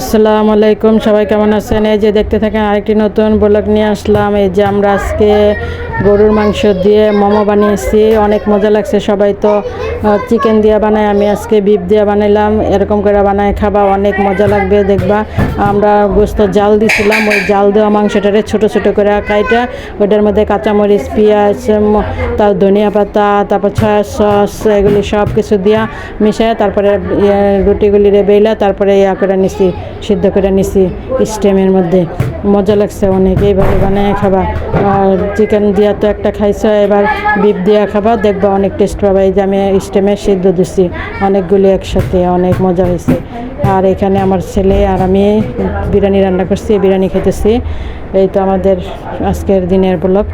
আসসালামু আলাইকুম সবাই কেমন আছেন? এই যে দেখতে থাকেন আরেকটি নতুন ব্লগ নিয়ে আসলাম। এই যে আমরা আজকে গরুর মাংস দিয়ে মোমো বানিয়েছি। অনেক মজা লাগছে সবাই তো চিকেন দিয়ে বানাই আমি আজকে বিপ দিয়ে বানাইলাম। এরকম করে বানায় খাবা অনেক মজা লাগবে দেখবা। আমরা গোস্ত জাল দিছিলাম ওই জাল দেওয়া মাংসটারে ছোট ছোট করে কাইটা ওইটার মধ্যে কাঁচামরিচ পেঁয়াজ তার ধনিয়া পাতা তারপর ছয়া সস এগুলি সব কিছু দিয়া মিশায় তারপরে ইয়ে, রুটিগুলি রে বেলা তারপরে ইয়া করে নিছি। সিদ্ধ করে নিছি স্টেমের মধ্যে। মজা লাগছে অনেক। এইভাবে বানিয়ে খাবা। আর চিকেন দিয়া তো একটা খাইছো, এবার বিফ দিয়া খাবা। দেখবা অনেক টেস্ট পাবা। এই যে আমি স্টেমে সিদ্ধ দিছি। অনেকগুলি একসাথে, অনেক মজা হয়েছে। আর এখানে আমার ছেলে আর আমি বিরিয়ানি রান্না করছি, বিরিয়ানি খেতেছি। এই তো আমাদের আজকের দিনের ব্লগ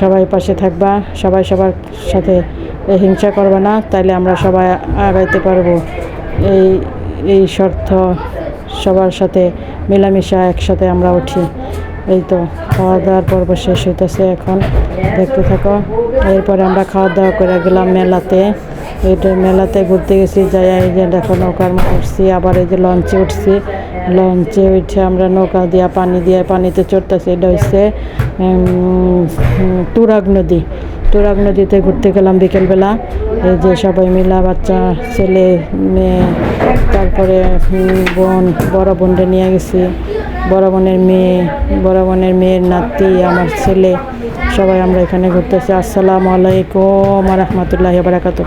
সবাই পাশে থাকবা। সবাই সবার সাথে হিংসা করবে না। তাইলে আমরা সবাই আগাইতে পারব। এই এই শর্ত সবার সাথে মেলামেশা একসাথে আমরা উঠি। এই তো খাওয়া দাওয়ার পর্ব শেষ হইতেছে এখন। দেখতে থাকো, এরপরে আমরা খাওয়া দাওয়া করে গেলাম মেলাতে। এইটা মেলাতে ঘুরতে গেছি, যাই, এই যে দেখো নৌকার উঠছি আবার এই যে লঞ্চে উঠছি। লঞ্চে উঠে আমরা নৌকা দিয়া পানি দিয়ে, পানিতে চড়তেছি, এটা হচ্ছে তুরাগ নদী। তুরাগ নদীতে ঘুরতে গেলাম বিকেলবেলা। এই যে সবাই মিলা, বাচ্চা, ছেলে, মেয়ে, তারপরে বোন, বড় বোনটা নিয়ে গেছি। বড় বোনের মেয়ে, বড় বোনের মেয়ের নাতি, আমার ছেলে, সবাই আমরা এখানে ঘুরতেছি। আসসালামু আলাইকুম রহমতুল্লাহ বারাকাতু